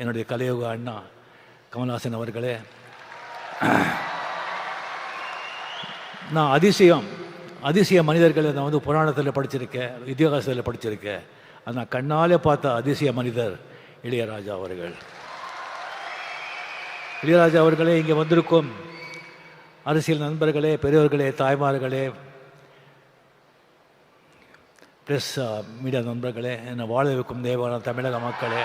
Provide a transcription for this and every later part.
என்னுடைய கலையோக அண்ணா கமல்ஹாசன் அவர்களே. நான் அதிசயம் அதிசய மனிதர்களை நான் வந்து புராணத்தில் படிச்சிருக்கேன் இதிகாசத்தில் படிச்சிருக்கேன். அது நான் கண்ணாலே பார்த்த அதிசய மனிதர் இளையராஜா அவர்கள். இளையராஜா அவர்களே இங்கே வந்திருக்கும் அரசியல் நண்பர்களே பெரியவர்களே தாய்மார்களே ப்ரெஸ் மீடியா uh, நண்பர்களே என்னை வாழ வைக்கும் தேவான தமிழக மக்களே.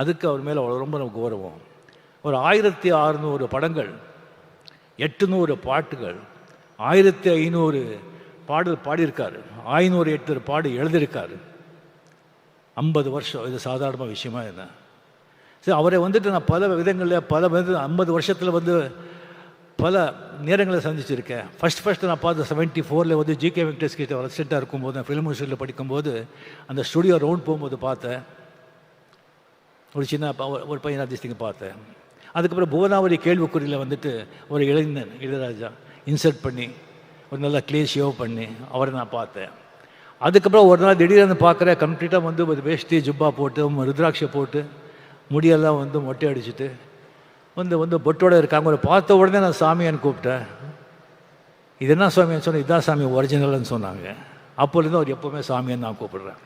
அதுக்கு அவர் மேலே அவ்வளோ ரொம்ப நமக்கு கௌரவம். ஒரு ஆயிரத்தி அறுநூறு படங்கள் எட்டுநூறு பாட்டுகள் ஆயிரத்தி ஐநூறு பாடல் பாடியிருக்காரு. ஐநூறு எட்டு பாடு எழுதியிருக்காரு. ஐம்பது வருஷம் இது சாதாரண விஷயமா என்ன? சரி அவரை வந்துட்டு நான் பல விதங்களில் பல வந்து ஐம்பது வருஷத்தில் வந்து பல நேரங்களை சந்திச்சிருக்கேன். ஃபஸ்ட் ஃபஸ்ட்டு நான் பார்த்த செவன்ட்டி ஃபோரில் வந்து ஜிகே வெங்கடேஷ் கிட்ட வளர்ச்சிட்டாக இருக்கும்போது நான் ஃபிலிம் இன்ஸ்டியூட்டில் படிக்கும்போது அந்த ஸ்டுடியோ ரவுண்ட் போகும்போது பார்த்தேன். ஒரு சின்ன ப- ஒரு- பையன் அதிர்ஷ்டிங்க பார்த்தேன். அதுக்கப்புறம் புவனாவரி கேள்விக்குறியில் வந்துட்டு ஒரு இளைஞன் இளையராஜா இன்சர்ட் பண்ணி ஒரு நல்லா க்ளீன் ஷேவ் பண்ணி அவரை நான் பார்த்தேன். அதுக்கப்புறம் ஒரு நாள் திடீர்னு பார்க்குற கம்ப்ளீட்டாக வந்து ஒரு வேஷ்டி ஜுப்பா போட்டு ருத்ராட்சை போட்டு முடியெல்லாம் வந்து மொட்டை அடிச்சுட்டு வந்து வந்து பொட்டோட இருக்காங்க. ஒரு பார்த்த உடனே நான் சாமியான்னு கூப்பிட்டேன். இது என்ன சாமியான்னு சொன்னேன் இதான் சாமி ஒரிஜினல்னு சொன்னாங்க. அப்போலேருந்து அவர் எப்போவுமே சாமியான்னு நான் கூப்பிடுறேன்.